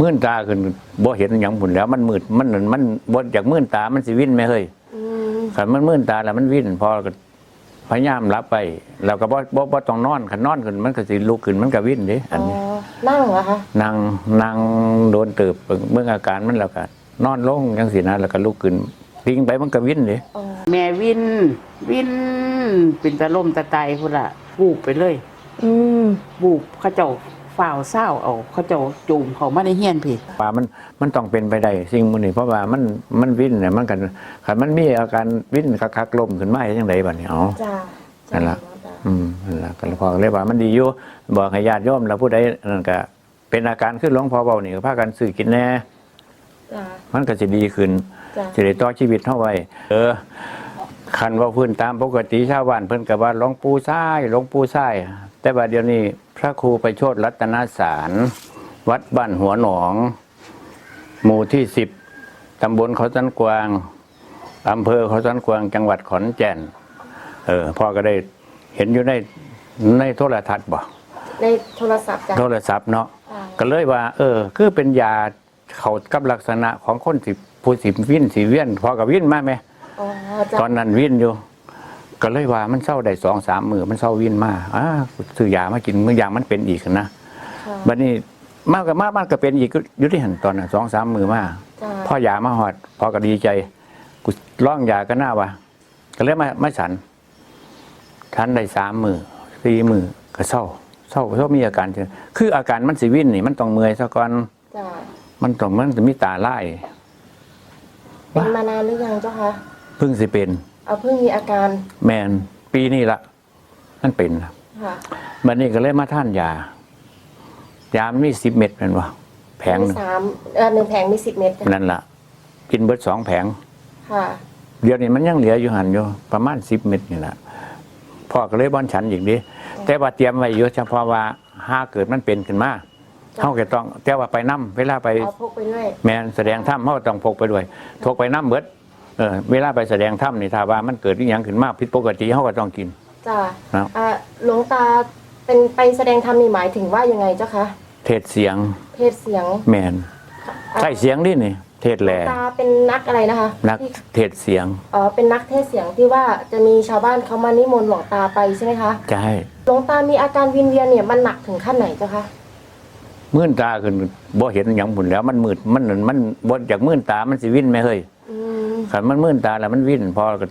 มื่นตาขึ้นบ่เห็นหยังผุนแล้ว มันมืดมันมันบ่จากมื่นตามันสิวิ่นไหมเฮ้ยอืมคันมันมื่นตาแล้วมันวิ่นพอก็พยายามรับไปแล้วก็บ่บ่บ่ต้องนอนคันนอนขึ้นมันก็สิลุกขึ้นมันก็วิ่นเด้อันนี้อ๋อนั่งเหรอคะนั่งนั่งโดนเติบเมื่ออาการมันแล้วก็นอนลงจังสินะแล้วก็ลุกขึ้นทิ้งไปมันก็วิ่นเด้อ๋อแม่วินวินเป็นตะล่มตะไตพุ่นละบูบไปเลย อืมบูบเขาเจ้า ฝ่าวเศร้าเอาเขาเจ้าจูมเขามาในเฮียนพี่ว่ามันมันต้องเป็นไปได้สิ่งมันนี่เพราะว่ามันมันวิ่นเนี่ยมันกันคันมันมีอาการวิ่นคักๆลมขึ้นมาจังไดบัดนี้อ๋อจ้านั่นล่ะจ้าอืมนั่นล่ะก็พอเลยว่ามันดีอยู่บอกให้ญาติโยมแล้วผู้ใดนั่นก็เป็นอาการขึ้นหลวงพ่อเบานี่ก็พากันซื้อกินแน่จ้ามันก็จะดีขึ้นจ้าสิได้ต่อชีวิตเท่าไว้เออคันว่าพื้นตามปกติชาวบ้านเพิ่นก็ว่าหลวงปู่ซ้ายหลวงปู่ซ้ายแต่ว่าเดี๋ยวนี้ พระครูไปโชดรัตนสาร วัดบ้านหัวหนอง หมู่ที่สิบตำบลเขาสันกวางอำเภอเขาสันกวางจังหวัดขอนแก่น เออพ่อก็ได้เห็นอยู่ในในโทรทัศน์บ่ในโทรศัพท์จ้าโทรศัพท์เนาะอ่าก็เลยว่า เออ คือเป็นยาเขากับลักษณะของคนสิผู้สิวิ่นสิเวียนพอกับวิ่นมาไหมอ๋อจ้าตอนนั้นวิ่นอยู่ ก็เลยว่ามันเศร้าได้สองสามมือมันเศร้าวิ่นมาอ่าซื้อยามากินมื่อยางมันเป็นอีกนะค่ะบัดนี้มากกับมากมากก็เป็นอีกอยุติหันตอนนั้นสองสามมือมาจ้าพ่อยามาหอดพอก็ดีใจกูร่องยาก็น่าว่าก็เลยมามาฉันฉันได้สามมือสี่มือก็เศร้าเศร้าเศร้ามีอาการเช่นคืออาการมันสิวิ่นนี่มันต้องเมื่อยซะก่อนจ้ามันต้องมันจะมีตาไล่เป็นมานานหรือยังเจ้าคะเพิ่งสิเป็น เอาเพิ่งมีอาการแมนปีนี้ละนั่นเป็นนะค่ะบัดนี้ก็เลยมาท่านยายามันมีสิบเม็ดเป็นวะแผงหมีนึ่งสามเออหนึ่งแผงมีสิบเม็ดจ้ะนั่นละกินเบิดสองแผง ค่ะ เดี๋ยวนี้มันยังเหลืออยู่หันอยู่ประมาณสิบเม็ดนี่แหละพ่อก็เลยบ้อนฉันอีกดิแต่ว่าเตรียมไว้อยู่เฉพาะว่าห้าเกิดมันเป็นขึ้นมาจ้ะ เขาก็ต้องแต่ว่าไปน้ำเวลาไปเอาพกไปด้วยแมนแสดงถ้ำเขาก็ต้องพกไปด้วยพกไปน้ำเบิด เออเวลาไปแสดงถ้ำนี่ถ้าว่ามันเกิดอหย่างขึ้นมาผิดปกติเขาก็ต้องกิน จ้าครับ อ่าหลวงตาเป็นไปแสดงธรรมนี่หมายถึงว่ายังไงเจ้าคะ เทศเสียงเทศเสียงแมนอ่าใช่เสียงนี่นี่ เทศหลแหวล่งตาเป็นนักอะไรนะคะนักที่เทศเสียงอ๋อเป็นนักเทศเสียงที่ว่าจะมีชาวบ้านเขามานิมนต์หลวงตาไปใช่ไหมคะจะให้หลวงตามีอาการวินเวียนเนี่ยมันหนักถึงขั้นไหนเจ้าคะ มื่นตาขึ้นบ่เห็นหยังผุนแล้วมันมืดมันมันบ่จากมื่นตามันสิวิ่นไหมเฮ้ยอืม ขันมันมื่นตาแล้วมันวิ่นพอก็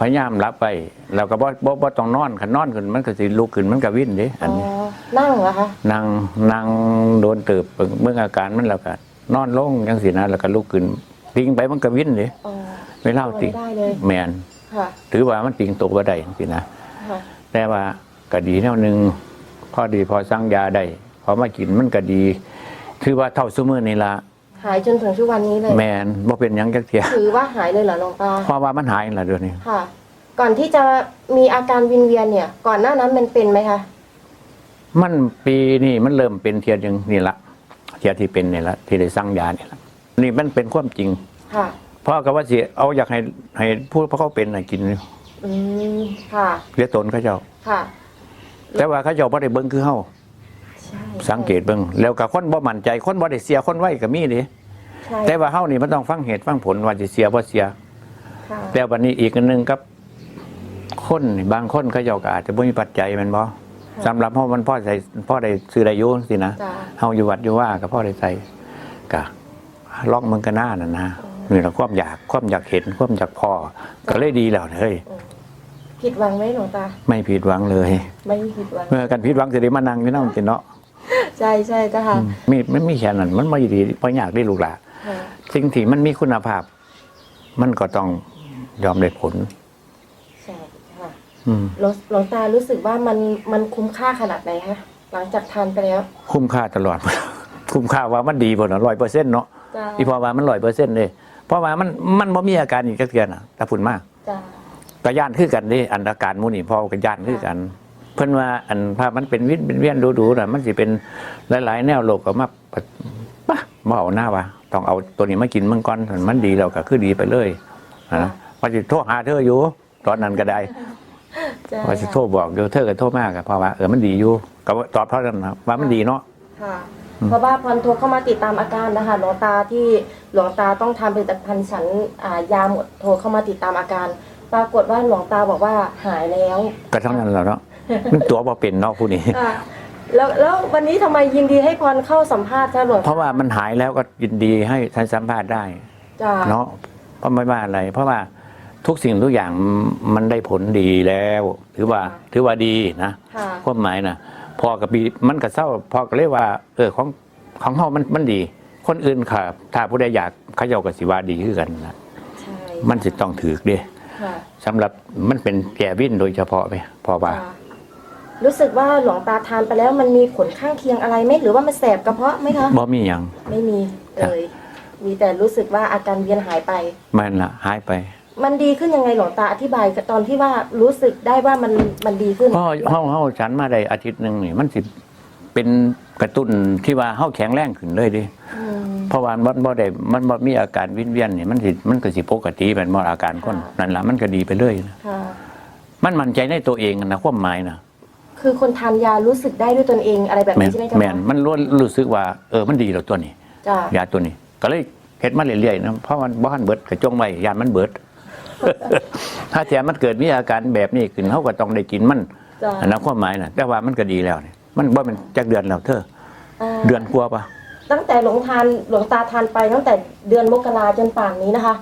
พยายามรับไปแล้วก็บ่บ่บ่ต้องนอนขันนอนขึ้นมันก็สิลุกขึ้นมันก็วิ่นเด้อัอ๋นอนี้นั่งเหรอคะนั่งนั่งโดนเติบเมื่ออาการมันแล้วก็นอนลงจังสินะแล้วก็ลุกขึ้นทิ้งไปมันก็วิ่นเด้อ๋อไม่เล่าติไม่ได้เลยแมนค่ะถือว่ามันติงตกบ่ได้จังสินะค่ะแต่ว่าก็ดีแนวหนึงพอดีพอสั่งยาได้พอมากินมันก็ดี ถือว่าเท่าซุมื้อนี่ละ หายจนถึงทุกวันนี้เลยแมนบ่เป็นหยังจักเทียถือว่าหายเลยเหรอหลวงตาเพราะว่ามันหายแล้วเดี๋ยวนี้ค่ะ ก่อนที่จะมีอาการวินเวียนเนี่ย ก่อนหน้านั้นมันเป็นไหมคะมันปีนี่มันเริ่มเป็นเทียหนึงนี่ละเทียที่เป็นนี่ละที่ได้สั่งยานี่ละนี่มันเป็นความจริง ค่ะ เพราะก็ว่าสิเอาอยากให้ให้ผู้เพราะเขาเป็นให้กินอยู่อืมค่ะเรียกตนเขาเจ้าค่ะ แต่ว่าเขาเจ้าบ่ได้เบิ่งคือเฮาใช่ สังเกตเบิ่งแล้วก็คนบ่มั่นใจคนบ่ได้เสียคนไว้ก็มีเด้ใช่แต่ว่าเฮานี่มันต้องฟังเหตุฟังผลว่าสิเสียบ่เสีย ค่ะแต่วันนี้อีกอันหนึงครับ คนนี่บางคนเขาเจ้าก็อาจจะบ่มีปัจจัยแม่นบ่สำหรับเฮามันพ่อใส่พ่อได้ซื้อได้อยู่สินะ จ้า เฮาอยู่วัดอยู่ว่าก็พ่อได้ใส่ก็ลองมึงก็น่าน่ะนะนี่แหละความอยากความอยากเห็นความอยากพอก็เลยดีแล้วเฮ้ยผิดหวังไหมหลวงตา ไม่ผิดหวังเลย ไม่ผิดหวัง เมื่อกันผิดหวังจะได้มานั่งอยู่นำกินเนาะ ใช่ใช่เจ้าค่ะ มีมันมีแค่นั้นมันไม่ดีบ่อยากได้ลูกหลานค่ะสิ่งที่มันมีคุณภาพ มันก็ต้องยอมได้ผลใช่ค่ะอืมหลวงหลวงตารู้สึกว่ามันมันคุ้มค่าขนาดไหนคะหลังจากทานไปแล้ว คุ้มค่าตลอด คุ้มค่าว่ามันดีบ่เนาะ100%เนาะจ้าอีพอว่ามัน100%เลยเพราะว่ามันมันบ่มีอาการอีกจักเทื่อน่ะถ้าพุ่นมากจ้าก็ย่านคือกันเด้อันอาการหมู่นี่พอก็ย่านคือกันเพิ่นว่าอันภาพมันเป็นวินเป็นเวียนดูๆน่ะมันสิเป็นหลายๆ แนวโลกก็มาปะปะบ่เอาหน้าว่าต้องเอาตัวนี้มากินมันก่อนมันดีแล้วก็คือดีไปเลยนะว่าสิโทรหาเธออยู่ ตอนนั้นก็ได้จ้าว่าสิโทรบอกเดี๋ยวเธอก็โทรมากอะเพราะว่าเออมันดีอยู่ก็ตอบเท่านั้นนะว่ามันดีเนาะค่ะอเพราะว่าพรโทรเข้ามาติดตามอาการนะคะหลวงตาที่หลวงตาต้องทำผลิตภัณฑ์ฉันอ่ายาหมดโทรเข้ามาติดตามอาการ ปรากฏว่าหลวงตาบอกว่าหายแล้ว ก็เท่านั้นแหล้วเนาะ มันตัวบ่เป็นเนาะผู้นี้อะแล้วแล้ววันนี้ทำไมยินดีให้พรเข้าสัมภาษณ์คะหลวงเพราะว่ามันหายแล้วก็ยินดีให้ท่านสัมภาษณ์ได้ จ้าเนาะเพราะไม่ว่าอะไร เพราะว่าทุกสิ่งทุกอย่างมันได้ผลดีแล้ว ถือว่าถือว่าดีนะค่ะ ความหมายนะพอกับปีมันก็เศร้าพอก็เลยว่า เออของของเฮามันมันดี คนอื่นค่ะ ถ้าผู้ใดอยากเขาเจ้าก็สิว่าดีคือกันนะใช่มันสิต้องถือเด้ค่ะสำหรับมันเป็นแก่วินโดยเฉพาะไปพอว่าจ้ะ รู้สึกว่าหลวงตาทานไปแล้วมันมีผลข้างเคียงอะไรไหมหรือว่ามันแสบกระเพาะไหมคะบ่มีหยัง ไม่มีเลยมีแต่รู้สึกว่าอาการเวียนหายไป มันละหายไป มันดีขึ้นยังไงหลวงตาอธิบายตอนที่ว่ารู้สึกได้ว่ามันมันดีขึ้นเพราะเฮาเฮาฉันมาได้อาทิตย์หนึงนี่มันสิเป็นกระตุ้นที่ว่าเฮาแข็งแรงขึ้นเลยเดิอืม เพราะว่ามันบ่ได้มันบ่มีอาการวินเวียนนี่มันสิมันก็สิปกติเป็นบ่อาการคนค่ะ นั่นล่ะมันก็ดีไปเลยนะค่ะ มันมั่นใจในตัวเองนะความหมายนะ คือคนทานยารู้สึกได้ด้วยตนเองอะไรแบบแม่นี้นใช่ไหมจ๊ะแม่นมันรู้รู้สึกว่าเออมันดีแล้วตัวนี้ จ้ายาตัวนี้ ก็เลยเฮ็ดมาเรื่อยๆนะเพราะมันบ่ทันเบิดก็จงไว้ยานมันเบิด ถ้าแถมมันเกิดมีอาการแบบนี้ขึ้นเฮาก็ต้องได้กินมันจ้าอันนั้นความหมายนะแต่ว่ามันก็ดีแล้วนี่มันบ่เป็นจักเดือนแล้วเธออ่าเดือนกว่าปะ ตั้งแต่หลวงทานหลวงตาทานไปตั้งแต่เดือนมกราจนป่านนี้นะคะ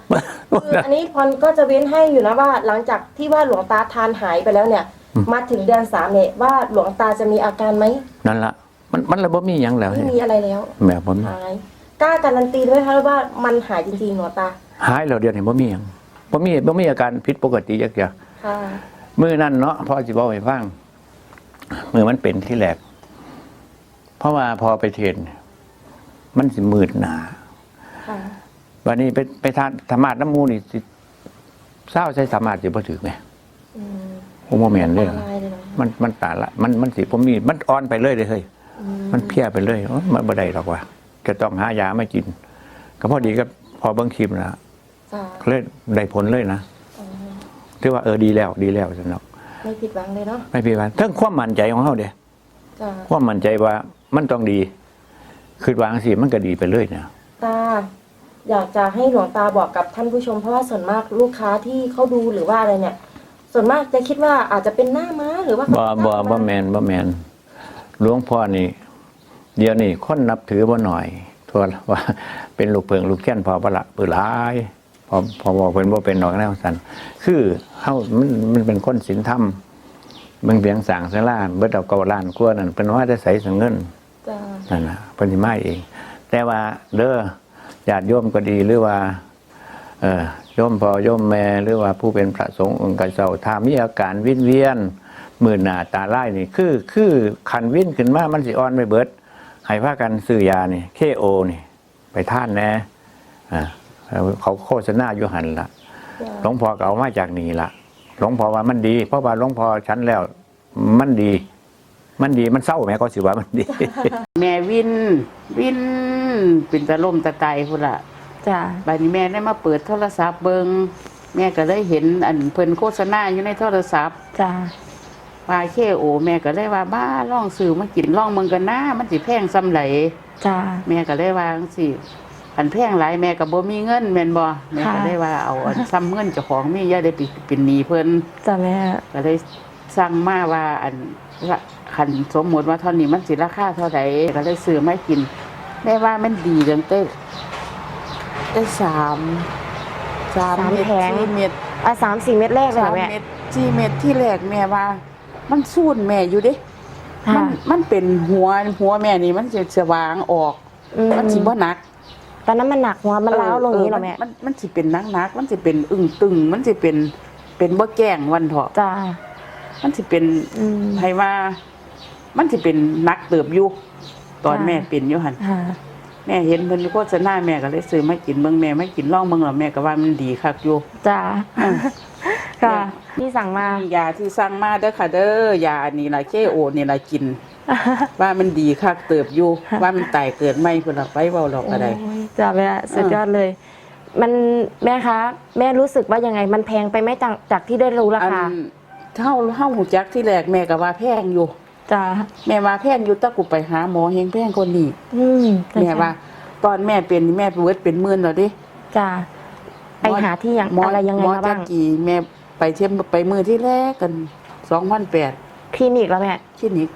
คืออันนี้พรก็จะเว้นให้อยู่นะว่าหลังจากที่ว่าหลวงตาทานหายไปแล้วเนี่ย มาถึงเดือนสามเนี่ยว่าหลวงตาจะมีอาการไหมนั่นละมันมันเลยบ่มีหยังแล้วไม่มีอะไรแล้วแม่บ่มีหายกล้าการันตีด้วยคะว่ามันหายจริงๆหลวงตาหายแล้วเดือนนี้บ่มีหยังบ่มีบ่มีอาการผิดปกติจักอย่างค่ะมื้อนั้นเนาะพ่อสิบอกให้ฟังมื้อมันเป็นที่แรกเพราะว่าพอไปเทศน์มันสิมืดหนาค่ะวันนี้ไปไปทานธรรมาสน้ำมูนี่สิเศร้าใช้สามารถสิบ่ถึกแห มอืมโอ้บ่แม่นเลยละลายเลยเนาะมันมันตาละ มันมันสิผมมีมันอ่อนไปเลยเลยเฮ้ยอืมันเพลียไปเลยโอ๊ยมันบ่ได้หรอกว่า จะต้องหายามากิน ก็พอดีก็พอเบิ่งคลิปนะจ้าเลยได้ผลเลยนะอ๋อถือว่าเออดีแล้วดีแล้วสนอกไม่ผิดหวังเลยเนาะไม่พี่ว่าเรื่องความมั่นใจของเฮาเด้จ้าความมั่นใจว่ามันต้องดีคือวางสิมันก็ดีไปเลยนะตาอยากจะให้หลวงตาบอกกับท่านผู้ชมเพราะว่าส่วนมากลูกค้าที่เขาดูหรือว่าอะไรเนี่ย ส่วนมากจะคิดว่าอาจจะเป็นหน้าม้าหรือว่าบ่บ่บ่แม่นบ่แม่นหลวงพ่อนี่ เดี๋ยวนี้คนนับถือบ่หน่อยทั่วว่า เป็นลูกเพิงลูกเทียนพอบ่ละปือหลายพอพอบอกเพิ่นบ่เป็นดอกแนวซั่นคือเฮามันมันเป็นคนศีลธรรมเบิ่งเพียงสร้างศาลาเบิดเอาเก่าล้านกว่านั่นเพิ่นว่าจะใส่สังเงินจ้านั่นน่ะเพิ่นสิมาเอง แต่ว่าเด้อญาติโยมก็ดีหรือว่า เออ โยมพ่อโยมแม่หรือว่าผู้เป็นพระสงฆ์องค์กรเจ้าถ้ามีอาการวินเวียนมือหน้าตาไล่นี่คือคือคันวินขึ้นมามันสิอ่อนไปเบิดให้พากันซื้อยานี่เคโอนี่ไปท่านแหน่อ่าเขาโฆษณาอยู่หันละหลวงพ่อก็เอามาจากนี่ละหลวงพ่อว่ามันดี เพราะว่าหลวงพ่อฉันแล้วมันดี มันดีมันเศร้าแม่ก็สิว่ามันดี แม่วินวินเป็นตะล่มตะไตพุ่นละ จ้าบัดนี้แม่ได้มาเปิดโทรศัพท์เบิงแม่ก็เลยเห็นอันเพิ่นโฆษณาอยู่ในโทรศัพท์จ้าว่าเคโอ แม่ก็เลยว่าบ้าลองซื้อมากินลองเมืองกันนะมันสิแพงซำไหลจ้าแม่ก็เลยว่าจังซี่อันแพงหลายแม่ก็บ่มีเงินแม่นบ่แม่ก็ค่ะเลยว่าเอาอันซ้ำเงินเจ้าของมีอย่าได้ไปเป็นหนี้เพิ่นจ้าแม่ก็เลยสั่งมาว่าอันละคันสมมติว่าเท่านี้มันสิราคาเท่าไหร่ก็เลยซื้อมากินแม่ว่ามันดีจังเต้ ได้สามสามสามเม็ดแผง สี่เม็ดอะสามสี่เม็ดแรกเลยเหรสาอมแม่ เม็ดสี่เม็ดที่แรกแม่ว่า มันสูนแม่อยู่เด้ค่ะมันมันเป็นหัวหัวแม่นี่มันจะสว่างออกอืม มันสิบ่หนักตอนนั้นมันหนักหัวมันล้าวลงอย่างนี้เหรอแม่มันมันสิเป็นนักนักๆมันสิเป็นอึ้งตึง มันสิเป็นเป็นบ่แกล้งวันเถาะจ้ามันสิเป็นอืม ให้ว่า มันสิเป็นนักเติบอยู่ตอนค่ะ แม่เป็นอยู่หั่นค่ะ แม่เห็นเพิ่นโฆษณาแม่ก็เลยซื้อมากินเบิ่งแม่ไม่กินลองเบิ่งแล้วแม่ก็ว่ามันดีคักอยู่ จ้าค่ะ ที่สั่งมามียาที่สั่งมาเด้อค่ะเด้อยาอันนี้ล่ะเคโอนี่ล่ะกิน ว่ามันดีคักเติบอยู่ ว่ามันตายเกิดใหม่พุ่นล่ะไปเว้าหรอกก็ได้ โอ้ยจ้าแม่สุดยอดเลย มันแม่คะแม่รู้สึกว่ายังไง มันแพงไปไหมจากจากที่ได้รู้ราอันคา เท่าเฮาหูจักที่แรกแม่ก็ว่าแพงอยู่ จ้าแม่ว่าแพงอยู่แตะกูไปหาหมอเฮงแพงคนนี้อืมแม่ว่า ตอนแม่เป็นนี่แม่ไปเวิร์ดเป็นหมื่นแล้วดิจ้าไปหาที่ยังหมออะไรยังไงหมอมาจับ้ากงกี่แม่ไปเทียมไปมือที่แรกกันสองพันแปดคลินิกแล้วแม่คลินิก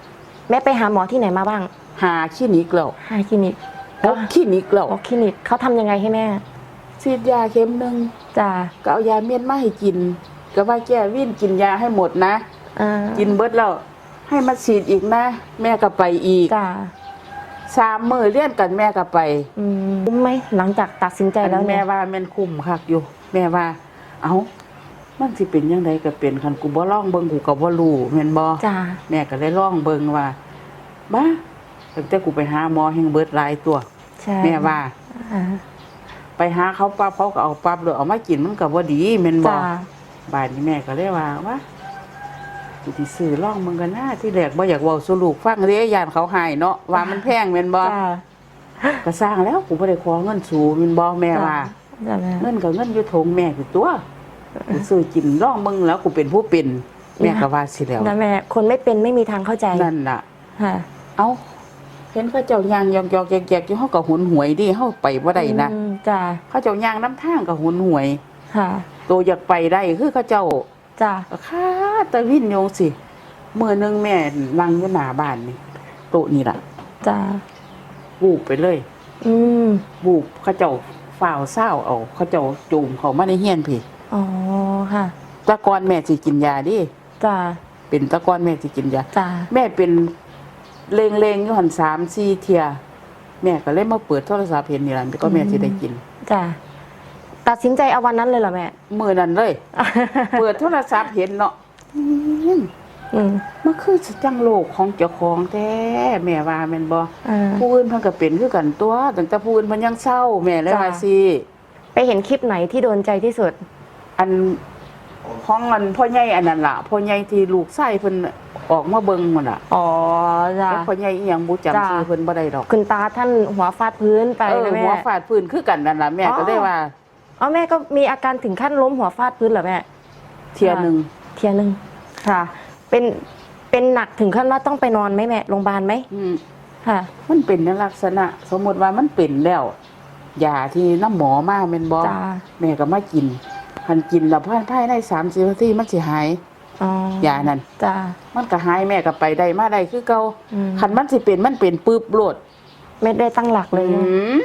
แม่ไปหาหมอที่ไหนมาบ้าง หาคลินิกแล้วหาคลินิกหกคลินิกแล้วอ๋อคลินิกเขาทำยังไงให้แม่ฉีดยาเข็มหนึ่งจ้าก็เอายาเมียนมาให้กิน ก็ว่าแก้วิ่นกินยาให้หมดนะอ่ากินเบิดแล้ว ให้มาฉีดอีกนะ แม่ก็ไปอีกจ้าสามมือเลี่ยนกันแม่ก็ไปอืมคุ้มไหมหลังจากตัดสินใจแล้วแม่เนี่ยว่าแม่นคุ้มคักอยู่ แม่ว่า เอ้ามันสิเป็นยังไงก็เป็นคันกูบ่ลองเบิ่งกูก็บ่รู้แม่นบ่ จ้าแม่ก็เลยลองเบิ่งว่าบ้าตั้งแต่กูไปหาหมอแห่งเบิดหลายตัว ใช่แม่ว่า อ่าไปหาเขาปั๊บเขาก็เอาปั๊บเลยเอามากินมันก็บ่ดีแม่นบ่จ้าบ้านนี้แม่ก็เลยว่าว่ากู สิซื้อลองมึงกันนะที่แรกบ่อยากเว้าสู่ลูกฟังเด้ย่านเขาหายเนาะว่ามันแพงแม่นบ่จ้าก็สร้างแล้วกูบ่ได้ขอเงินสูแม่นบ่แม่ว่า จ้าแม่เงินก็เงินอยู่ทงแม่คือตัวกูซื้อกินลองมึงแล้วกูเป็นผู้เป็นแม่ก็ว่าสิแล้วนะแม่คนไม่เป็นไม่มีทางเข้าใจนั่นล่ะ ค่ะ เอ้าเห็นเขาเจ้ายางยอกยอกแยกๆอยู่เฮาก็หุนหวยดิเฮาไปบ่ได้นะอืมจ้าเขาเจ้ายางน้ำทางก็หุนหวย ค่ะ ตัวอยากไปได้คือเขาเจ้า จ้าก็คาตะวินโยงสิมื้อหนึงแม่นั่งอยู่หน้าบ้านนี่โต๊ะนี่ล่ะจ้าวูบไปเลย อืมวูบเขาเจ้าฝ่าวเศร้าเอาเขาเจ้าจูมเขามาในเฮียนพี่อ๋อค่ะแตะกอนแม่สิกินยาดิจ้าเป็นแตะกอนแม่สิกินยาจ้าแม่เป็นเลงเลงๆอยู่หันสามสี่เทีย แม่ก็เลยมาเปิดโทรศัพท์เห็นนี่ล่ะก็แม่สิได้กินจ้า ตัดสินใจเอาวันนั้นเลยเหรอแม่ มือนั้นเลย เปิดโทรศัพท์เห็นเนาะอืมอืม มันคือสจังโลกของเจ้าของแท้แม่ว่าแม่นบ่อ่าผู้อื่นเพิ่นก็เป็นคือกันตัวตั้งแต่ผู้อื่นเพิ่นยังเศร้าแม่เลยจ้ะ ว่าสิไปเห็นคลิปไหนที่โดนใจที่สุด อันของอันพ่อใหญ่อันนั้นล่ะพ่อใหญ่ที่ลูกชายเพิ่นออกมาเบิ่งมันล่ะอ๋อจ้าแต่พ่อใหญ่อีหยังบ่จำจ้ะ ชื่อเพิ่นบ่ได้ดอกคุณตาท่านหัวฟาดพื้นไปเออนะแม่ หัวฟาดพื้นคือกันนั่นล่ะแม่อ๋อ ก็เลยว่า อ๋อแม่ก็มีอาการถึงขั้นล้มหัวฟาดพื้นเหรอแม่เที่ยหนึงเทียหนึ่งค่ะ เป็นเป็นหนักถึงขั้นว่าต้องไปนอนไหมแม่โรงพยาบาลไหมอืมค่ะ มันเป็นในลักษณะ สมมุติว่ามันเป็นแล้วยาที่น้ำหมอมาแม่นบ่จ้า แม่ก็มากินหันกินแล้วภายภายใน30นาทีมันสิหายอ๋อยานั่นจ้า มันก็หายแม่ก็ไปได้มาได้คือเก่าอืม คันมันสิเป็นมันเป็นปึ๊บโลดไม่ได้ตั้งหลักเลยอืม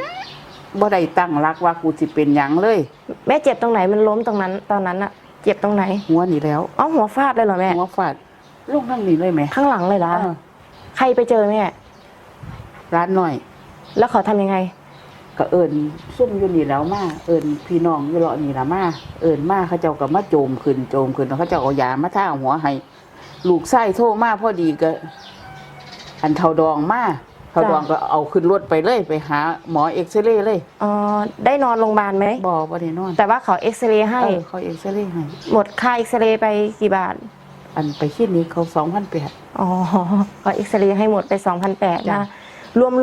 บ่ได้ตั้งรักว่ากูสิเป็นหยังเลย แม่เจ็บตรงไหนมันล้มตรงนั้น ตอนนั้นอะเจ็บตรงไหนหัวนี่แล้วอ๋อหัวฟาดเลยเหรอแม่ หัวฟาดลงทั้งนี้เลยไหมข้างหลังเลยเหรอเออใครไปเจอแม่ ร้านหน่อย แล้วเขาทำยังไง ก็เอิญซุ่มอยู่นี่แล้วมาเอิญพี่น้องอยู่เลาะนี่ละมาเอิญมาเขาเจ้าก็มาโจมขึ้นโจมขึ้นแล้วเขาเจ้าเอายามาท่าหัวให้ลูกไส้โทรมาพอดีก็ อันเทาดองมา เทาดองก็เอาขึ้นรถไปเลยไปหาหมอเอ็กซเรย์เลยอ๋อได้นอนโรงพยาบาลไหมบอบ่ได้นอนแต่ว่าเขาเอ็กซเรย์ให้เออเขาเอ็กซเรย์ให้หมดค่าเอ็กซเรย์ไปกี่บาท อันไปคลินิกเขาสองพันแปดอ๋อเขาเอ็กซเรย์ให้หมดไป2,008จ้ะนะ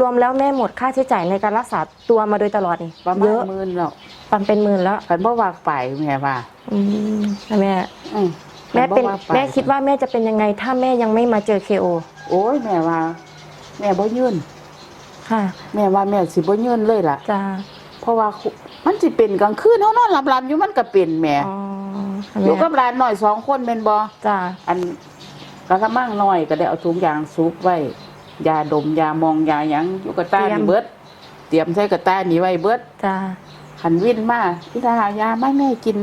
รวมๆแล้วแม่หมดค่าใช้จ่ายในการรักษาตัวมาโดยตลอดนี่ประเยมาณอะหมื่นแล้วปันเป็นหมื่นแล้วกันบ่วากไปแม่ว่าอืมนะแม่อืมแม่เป็นคับ่ว่ไปแม่คิดว่าแม่จะเป็นยังไงถ้าแม่ยังไม่มาเจอเคโอโอ้ยแม่ว่า แม่บ่ยืนค่ะแม่ว่าแม่สิบ่ยืนเลยล่ะจ้าเพราะว่าคุมันสิเป็นกลางคืนเฮานอนหลับๆอยู่มันก็เป็นแหม่อ๋ออยู่แม่กับหลานน้อยสองคนแม่นบ่จ้าอันกระมังน้อยก็ได้เอาถุงยางซุปไว้ยาดมยามองยาหยังอยู่กับตานี่เบิด เตรียมใส่กับตานี่ไว้เบิดจ้าหันวินมาพี่ทาเอายามาแม่กิน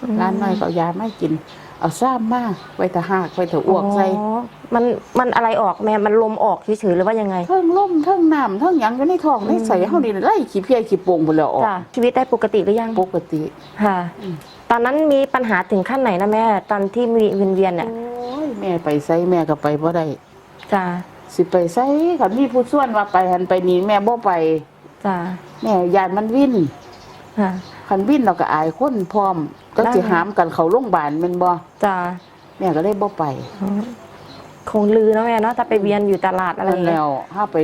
อืมหลานน้อยก็เอายามากิน เอาซ้ำมาไว้ตะหากไว้ตะอ้วกใส่อ๋อมันมันอะไรออกแม่มันลมออกเฉยๆหรือว่ายังไง เทิงล่มเทิงน้ำเทิงหยังอยู่ในท้องในใส่เฮานี่ไล่ขี้เพี้ยขี้โป่งพุ่นแล้วออกจ้าชีวิตได้ปกติหรือยังปกติ ค่ะ อืม ตอนนั้นมีปัญหาถึงขั้นไหนนะแม่ ตอนที่มีวินเวียนเนี่ยโอ้ยแม่ไปไสแม่ก็ไปบ่ได้จ้าสิไปไสคันมีผู้ส่วนว่าไปหันไปนี่แม่บ่ไป จ้าแม่ยานมันวิ่นค่ะ คันวิ่นเราก็อายคนพร้อม ก็ได้สิหามกันเข้าโรงพยาบาลแม่นบ่จ้าแม่ก็เลยบ่ไปอ๋อคงลือเนาะแม่เนาะถ้าไปเวียนอยู่ตลาดอะไรอนั่นย่างเงี้แล้ยวถ้าไป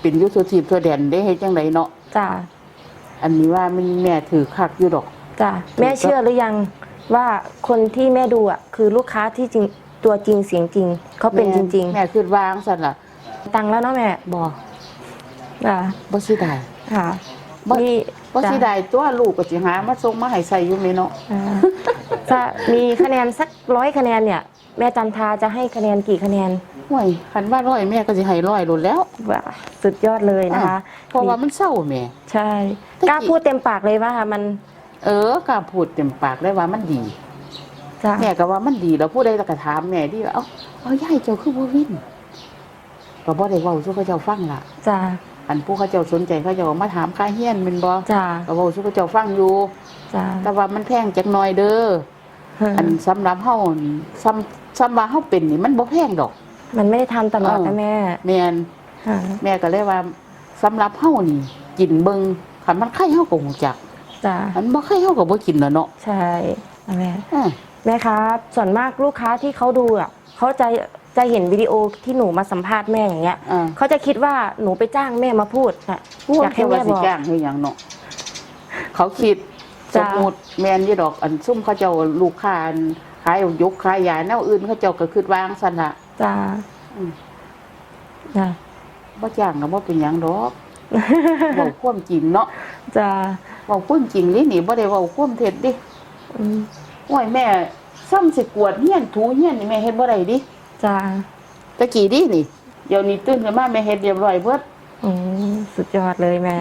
เป็นยุทธทีพทั่วแดนได้เฮ็ดจังไดเนาะจ้าอันนี้ว่ามันแม่ถือคักอยู่ดอกจ้าแม่เชื่อหรือยังว่าคนที่แม่ดูอะคือลูกค้าที่จริงตัวจริงเสียงจริง เขาเป็นจริงแม่คิดวางสั่นล่ะๆตังแล้วเนาะแม่บ่อ่าบ่สิได้ค่ะ บ่มีบ่สิได้ตัวลูกก็สิหามาส่งมาให้ใส่อยู่แม่เนาะอ่าจะมีคะแนนสักร้อยคะแนนเนี่ย แม่จันทาจะให้คะแนนกี่คะแนนห่วยคันว่าร้อยแม่ก็สิให้ร้อยโลดแล้วว้าสุดยอดเลยนะคะ เพราะว่ามันเศร้าแม่ ใช่ตะกี้กล้าพูดเต็มปากเลยว่ามัน เออกล้าพูดเต็มปากได้ว่ามันดีจะแม่ก็ว่ามันดีแล้วผู้ใดก็ถามแม่ดิว่าเอ้าเอายายเจ้าคือบ่วินก็บ่ได้เว้าสู่เขาเจ้าฟังล่ะจะ อันผู้เขาเจ้าสนใจเขาเจ้ามาถามค่าเฮียนแม่นบ่จะก็เว้าสู่เขาเจ้าฟังอยู่จะแต่ว่ามันแพงจักหน่อยเด้ออันสำหรับเฮานี่ซ้ำซ้ำว่าเฮาเป็นนี่มันบ่แพงดอก มันไม่ได้ทำตลอดเออนะแม่แม่นค่ะแม่ก็เลยว่าสำหรับเฮานี่กินเบิ่งคันมันไข่เฮาก็ฮู้จักจะอันบ่ไข่เฮาก็บ่กินแล้วเนาะใช่นะแม่อ่าแม่ครับ ส่วนมากลูกค้าที่เขาดูอะเขาจะ จะเห็นวิดีโอที่หนูมาสัมภาษณ์แม่อย่างเงี้ยอ่า เขาจะคิดว่าหนูไปจ้างแม่มาพูดน่ะพูดอยากให้แค่ว่าแม่สิบอก จ้างเฮ็ดหยังเนาะเขาคิดสจ้ะ มมุติแม่นอยู่ดอกอันซุ่มเขาเจ้าลูกค้าอันขายยกขายยาแนวอื่นเขาเจ้าก็คิดวางซั่นล่ะ จ้าอืม จ้าบ่จ้างก็บ่เป็นหยังดอกเว้าความจริงเนาะจ้าเว้าความจริงนี่นี่บ่ได้เว้าความเท็จดิอืมโอ้ยแม่ซ้ำสิกวดเฮียนถูเฮียนนี่แม่เฮ็ดบ่ได้ดิ จ้าตะกี้ดินี่ เดี๋ยวนี้ตื่นขึ้นมาแม่เฮ็ดเรียบร้อยเบิดอืมสุดยอดเลยแม่